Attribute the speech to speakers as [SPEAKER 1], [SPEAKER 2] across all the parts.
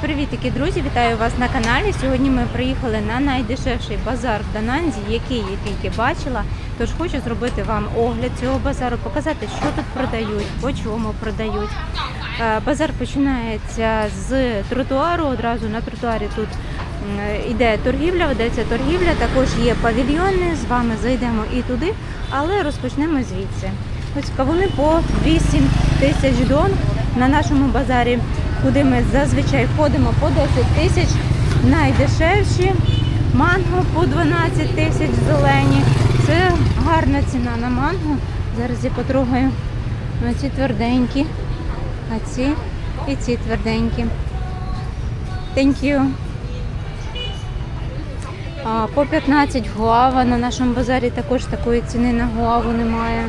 [SPEAKER 1] Привітики, друзі! Вітаю вас на каналі. Сьогодні ми приїхали на найдешевший базар в Дананзі, який я тільки бачила. Тож хочу зробити вам огляд цього базару, показати, що тут продають, по чому продають. Е, Базар починається з тротуару. Одразу на тротуарі тут іде торгівля, ведеться торгівля. Також є павільйони. З вами зайдемо і туди, але розпочнемо звідси. Ось кавуни по 8 тисяч дон на нашому базарі, куди ми зазвичай ходимо по 10 тисяч. Найдешевші манго по 12 тисяч зелені. Це гарна ціна на манго. Зараз я потрогаю на ці тверденькі, а ці і ці тверденькі. Thank you. По 15 гуава на нашому базарі також такої ціни на гуаву немає.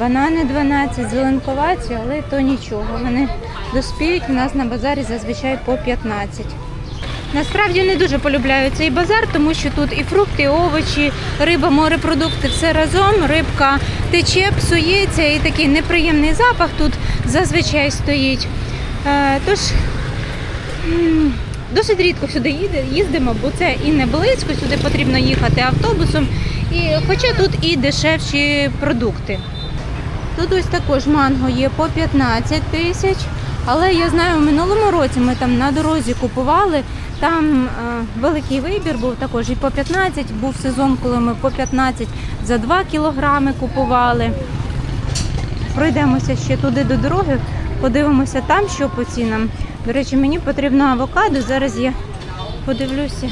[SPEAKER 1] Банани 12, зеленковаті, але то нічого. Вони доспіють у нас на базарі зазвичай по 15. Насправді не дуже полюбляю цей базар, тому що тут і фрукти, і овочі, риба, морепродукти, все разом. Рибка тече, псується і такий неприємний запах тут зазвичай стоїть. Е, Тож досить рідко сюди їздимо, бо це і не близько, сюди потрібно їхати автобусом. І, хоча тут і дешевші продукти. Тут ось також манго є по 15 тисяч. Але я знаю, в минулому році ми там на дорозі купували. Там е, великий вибір був також і по 15. Був сезон, коли ми по 15 за 2 кілограми купували. Пройдемося ще туди до дороги, подивимося там, що по цінам. До речі, мені потрібно авокадо. Зараз я подивлюся.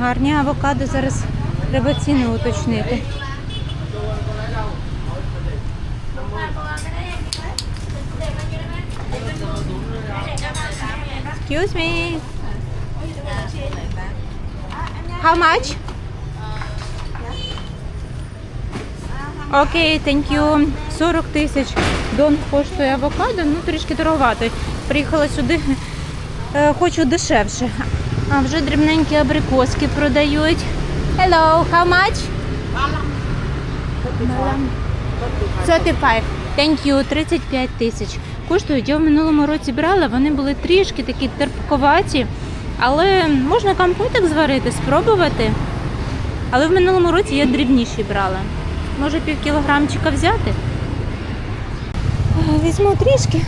[SPEAKER 1] Гарні авокадо. Зараз треба ціни уточнити. Excuse me. How much? Окей, thank you. 40 тисяч дон коштує авокадо, ну трішки дороговато. Приїхала сюди, е, хочу дешевше. А вже дрібненькі абрикоски продають. Hello, how much? Малам. 35. Thank you, 35 тисяч. Коштують. Я в минулому році брала, вони були трішки такі терпковаті, але можна компотик зварити, спробувати. Але в минулому році я дрібніші брала. Може пів кілограмчика взяти? Візьму трішки.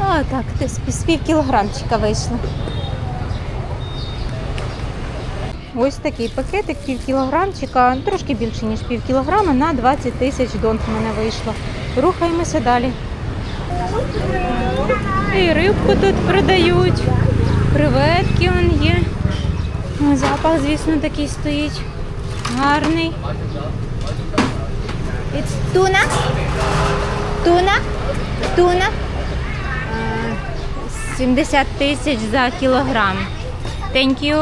[SPEAKER 1] А так, десь пів кілограмчика вийшло. Ось такий пакетик, пів кілограмчика, трошки більше, ніж пів кілограма, на 20 тисяч дон в мене вийшло. Рухаємося далі. І рибку тут продають, креветки он є. Запах, звісно, такий стоїть. Гарний. It's tuna? Tuna? Tuna? Е, 70 тисяч за кілограм. Thank you.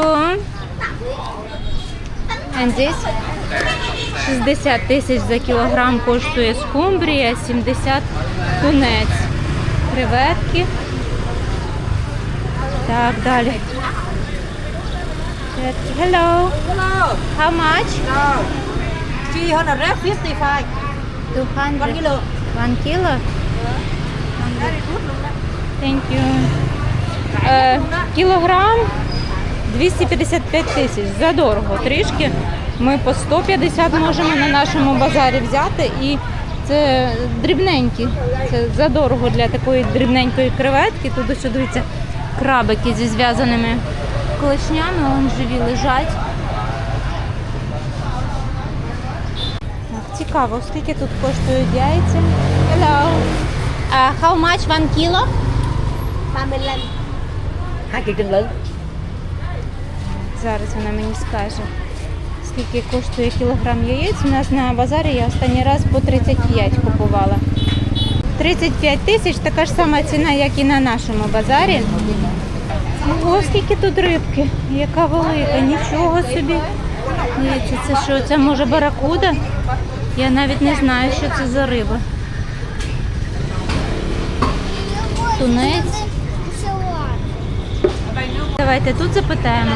[SPEAKER 1] And this? 60 тисяч за кілограм коштує скумбрія, 70 тунець. Креветки. Так, далі. Hello.
[SPEAKER 2] Hello.
[SPEAKER 1] How much?
[SPEAKER 2] No. 355.
[SPEAKER 1] 200.
[SPEAKER 2] One kilo.
[SPEAKER 1] One kilo? Thank you. Е, кілограм 255 тисяч. Задорого трішки. Ми по 150 можемо на нашому базарі взяти і це дрібненькі. Це задорого для такої дрібненької креветки. Тут ось дивіться крабики зі зв'язаними клешнями, вон живі лежать. Так, цікаво, скільки тут коштують яйця. Hello. Uh, how much one kilo?
[SPEAKER 2] 35. Hai kỳ.
[SPEAKER 1] Зараз вона мені скаже, скільки коштує кілограм яєць. У нас на базарі я останній раз по 35 купувала. 35 тисяч така ж сама ціна, як і на нашому базарі. Ого, скільки тут рибки, яка велика, нічого собі. Дивіться, це що? Це може баракуда? Я навіть не знаю, що це за риба. Тунець. Давайте тут запитаємо.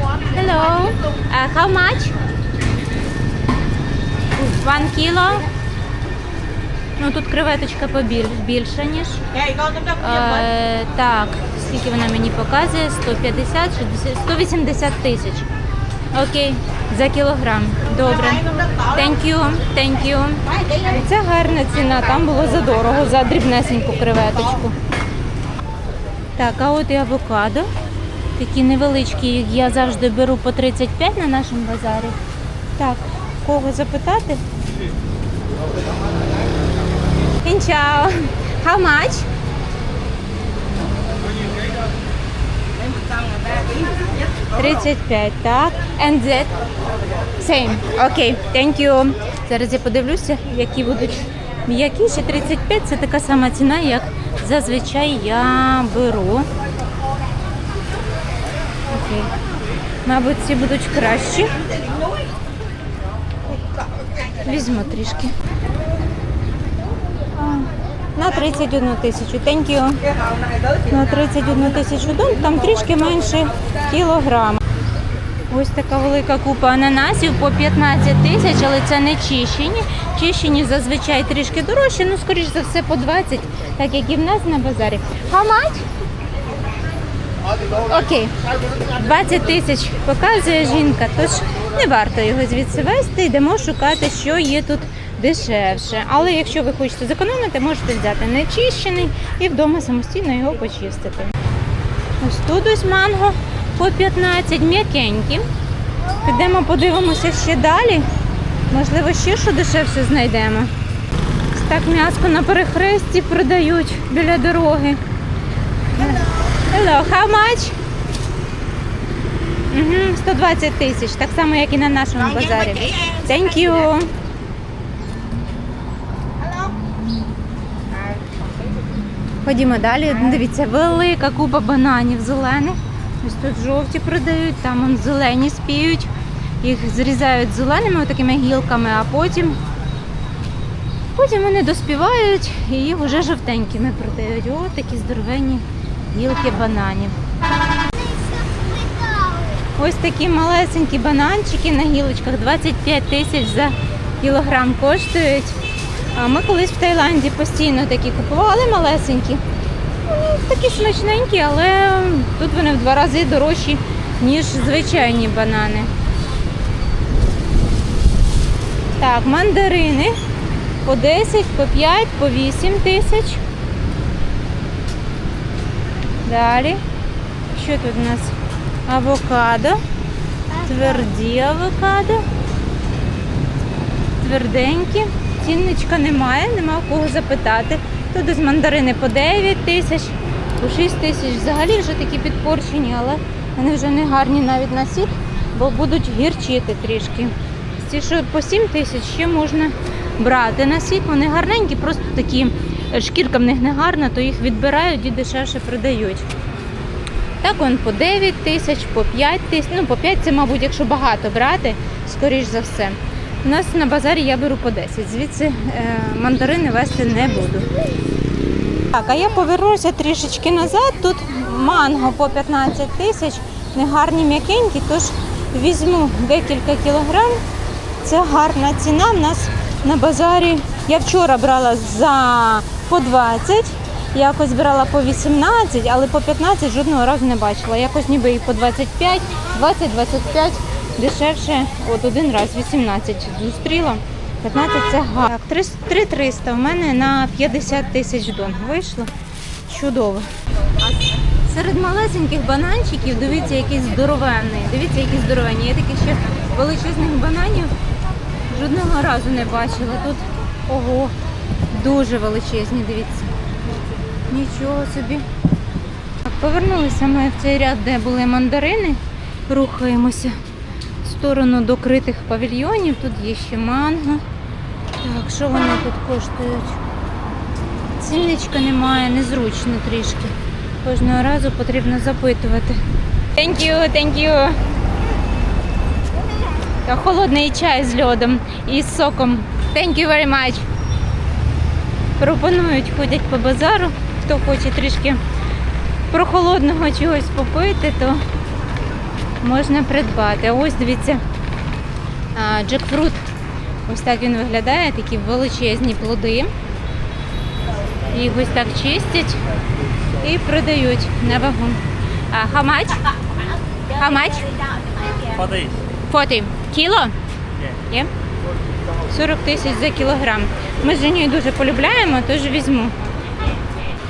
[SPEAKER 1] Hello. Uh, how much? One kilo. Ну тут креветочка побіль, більша, ніж.
[SPEAKER 2] Dân mình.
[SPEAKER 1] Е, так, скільки вона мені показує? 150, 60, 180 тисяч. Окей, за кілограм. Добре. Thank you, thank you. Це гарна ціна, там було задорого, за дрібнесеньку креветочку. Так, а от і авокадо. Такі невеличкі, я завжди беру по 35 на нашому базарі. Так, кого запитати? Кінчао. How much? Тридцять п'ять, так. And that? Same. Окей, thank you. Зараз я подивлюся, які будуть м'якіші. 35 це така сама ціна, як зазвичай я беру. Окей. Мабуть, ці будуть кращі. Візьму трішки. На 31 тисячу. You. На 31 тисячу дон, там трішки менше кілограма. Ось така велика купа ананасів по 15 тисяч, але це не чищені. Чищені зазвичай трішки дорожчі, ну скоріш за все по 20, так як і в нас на базарі. Much? Окей. 20 тисяч показує жінка, тож не варто його звідси вести. Йдемо шукати, що є тут дешевше. Але якщо ви хочете зекономити, можете взяти нечищений і вдома самостійно його почистити. Ось тут ось манго по 15 м'якенькі. Підемо подивимося ще далі. Можливо, ще що дешевше знайдемо. Так м'яско на перехресті продають біля дороги. Hello, how much? Угу, 120 тисяч, так само, як і на нашому базарі. Thank you. Ходімо далі. Дивіться, велика купа бананів зелених. Ось тут жовті продають, там он зелені спіють. Їх зрізають зеленими такими гілками, а потім, потім вони доспівають і їх вже жовтенькими продають. О, такі здоровенні гілки бананів. Ось такі малесенькі бананчики на гілочках 25 тисяч за кілограм коштують. А ми колись в Таїланді постійно такі купували малесенькі. Такі смачненькі, але тут вони в два рази дорожчі, ніж звичайні банани. Так, мандарини по 10, по 5, по 8 тисяч. Далі. Що тут у нас? Авокадо. Тверді авокадо. Тверденькі. Цінничка немає, нема кого запитати. Тут ось мандарини по 9 тисяч, по 6 тисяч. Взагалі вже такі підпорчені, але вони вже не гарні навіть на сік, бо будуть гірчити трішки. Ці, що по 7 тисяч ще можна брати на сік. Вони гарненькі, просто такі шкірка в них не гарна, то їх відбирають і дешевше продають. Так, он по 9 тисяч, по 5 тисяч. Ну, по 5 це, мабуть, якщо багато брати, скоріш за все. У нас на базарі я беру по 10, звідси е, мандарини вести не буду. Так, а я повернуся трішечки назад. Тут манго по 15 тисяч, негарні м'якенькі, тож візьму декілька кілограм. Це гарна ціна. У нас на базарі. Я вчора брала за по 20, якось брала по 18, але по 15 жодного разу не бачила. Якось ніби і по 25, 20-25 дешевше. От один раз 18 зустріла. 15 це гарно. Так, 3300 в мене на 50 тисяч дон вийшло. Чудово. Серед малесеньких бананчиків, дивіться, який здоровенний. Дивіться, які здоровенні. Я таких ще величезних бананів жодного разу не бачила. Тут ого, дуже величезні, дивіться. Нічого собі. Повернулися ми в цей ряд, де були мандарини. Рухаємося в сторону докритих павільйонів. Тут є ще манго. Так, що вони тут коштують? Цінничка немає, незручно трішки. Кожного разу потрібно запитувати. Thank you, thank you. Холодний чай з льодом і з соком. Thank you very much. Пропонують, ходять по базару. Хто хоче трішки прохолодного чогось попити, то можна придбати. А ось дивіться, джекфрут. Ось так він виглядає, такі величезні плоди. Їх ось так чистять. і продають на вагу. А, how much? How much?
[SPEAKER 3] For this.
[SPEAKER 1] 40 кіло? Є? 40 тисяч за кілограм. Ми з Женєю дуже полюбляємо, тож візьму.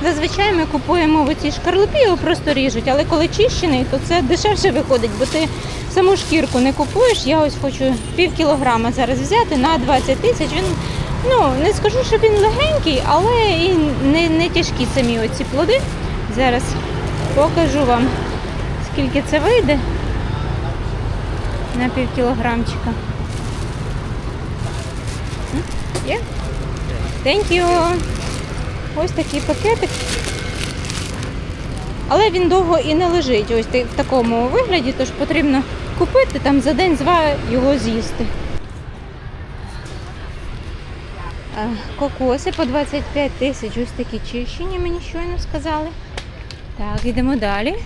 [SPEAKER 1] Зазвичай ми купуємо в оцій шкарлупі, його просто ріжуть, але коли чищений, то це дешевше виходить, бо ти саму шкірку не купуєш. Я ось хочу пів кілограма зараз взяти на 20 тисяч. Він ну не скажу, що він легенький, але і не, не тяжкі самі оці плоди. Зараз покажу вам, скільки це вийде на пів кілограмчика. Є? Thank you. Ось такий пакетик. Але він довго і не лежить ось в такому вигляді, тож потрібно купити там за день-два його з'їсти. Кокоси по 25 тисяч, ось такі чищені, мені щойно сказали. Так, йдемо далі.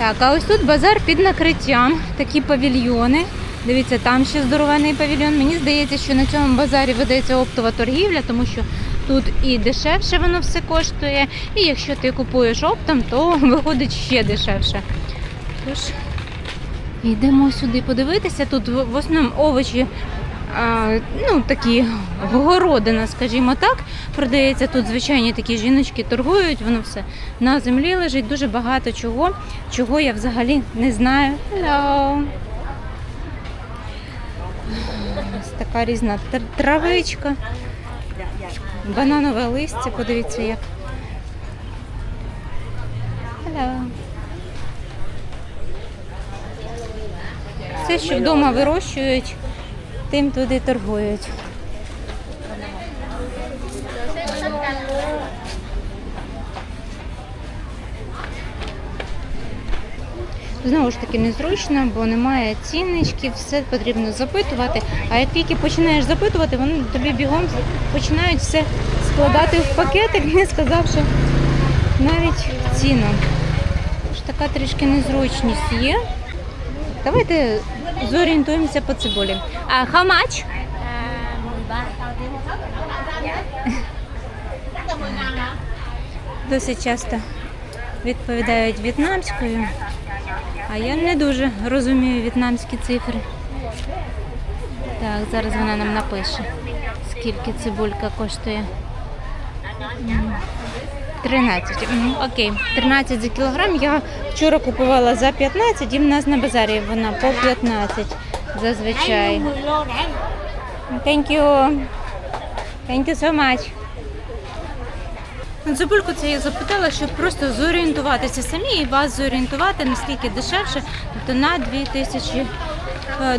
[SPEAKER 1] Так, а ось тут базар під накриттям, такі павільйони. Дивіться, там ще здоровенний павільйон. Мені здається, що на цьому базарі ведеться оптова торгівля, тому що тут і дешевше воно все коштує. І якщо ти купуєш оптом, то виходить ще дешевше. Тож, йдемо сюди подивитися. Тут в основному овочі. Ну, такі городина, скажімо так, продається тут звичайні такі жіночки торгують, воно все на землі лежить, дуже багато чого, чого я взагалі не знаю. Hello. Ось така різна травичка, бананове листя, подивіться як. Hello. Все, що вдома вирощують, тим туди торгують. Знову ж таки незручно, бо немає цінничків, все потрібно запитувати. А як тільки починаєш запитувати, вони тобі бігом починають все складати в пакетик, не сказавши навіть ціну. Тож така трішки незручність є. Давайте зорієнтуємося по цибулі. А how much? Досить часто відповідають в'єтнамською, а я не дуже розумію в'єтнамські цифри. Так, зараз вона нам напише, скільки цибулька коштує. М, 13. Мгм, Окей, 13 за кілограм. Я вчора купувала за 15 і в нас на базарі вона по 15 зазвичай. Thank you. Thank you so much. Цибульку це я запитала, щоб просто зорієнтуватися самі і вас зорієнтувати, наскільки дешевше, тобто на 2000 е,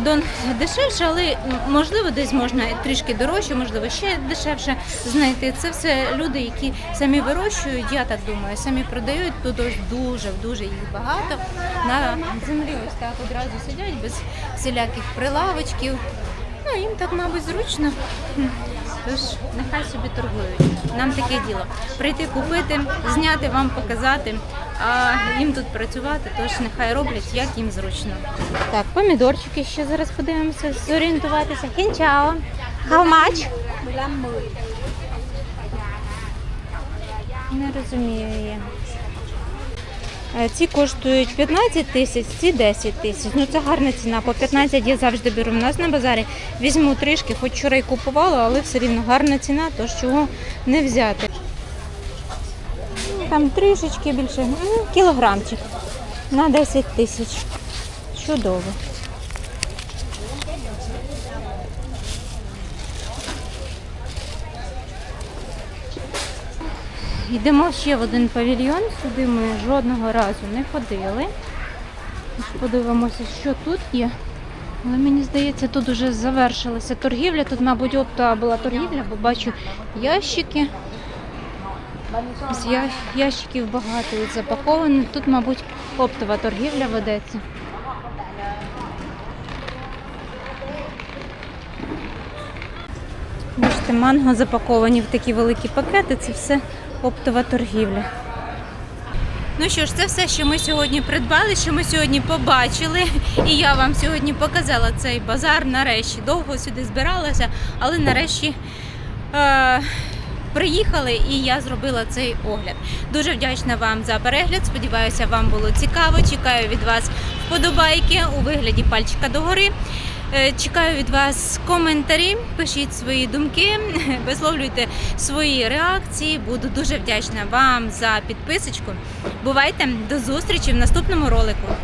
[SPEAKER 1] дон дешевше, але можливо десь можна трішки дорожче, можливо ще дешевше знайти. Це все люди, які самі вирощують, я так думаю, самі продають. Тут ось дуже дуже їх багато. На землі ось так одразу сидять без всіляких прилавочків. Ну, їм так, мабуть, зручно. Тож нехай собі торгують. Нам таке діло. Прийти купити, зняти вам показати, а їм тут працювати, тож нехай роблять, як їм зручно. Так, помідорчики ще зараз подивимося, зорієнтуватися. Хінчао. How much? Не розумію я. Е, Ці коштують 15 тисяч, ці 10 тисяч. Ну це гарна ціна. По 15 я завжди беру. У нас на базарі візьму трішки, хоч вчора й купувала, але все рівно гарна ціна, тож чого не взяти. Там трішечки більше, ну, кілограмчик на 10 тисяч. Чудово. Йдемо ще в один павільйон. Сюди ми жодного разу не ходили. Подивимося, що тут є. Але мені здається, тут вже завершилася торгівля. Тут, мабуть, опта була торгівля, бо бачу ящики. З ящиків багато і запакованих. Тут, мабуть, оптова торгівля ведеться. Бачите, манго запаковані в такі великі пакети. Це все оптова торгівля. Ну що ж, це все, що ми сьогодні придбали, що ми сьогодні побачили. І я вам сьогодні показала цей базар нарешті. Довго сюди збиралася, але нарешті е, приїхали, і я зробила цей огляд. Дуже вдячна вам за перегляд. Сподіваюся, вам було цікаво. Чекаю від вас вподобайки у вигляді пальчика догори. Е, Чекаю від вас коментарі, пишіть свої думки, висловлюйте свої реакції. Буду дуже вдячна вам за підписочку. Бувайте до зустрічі в наступному ролику.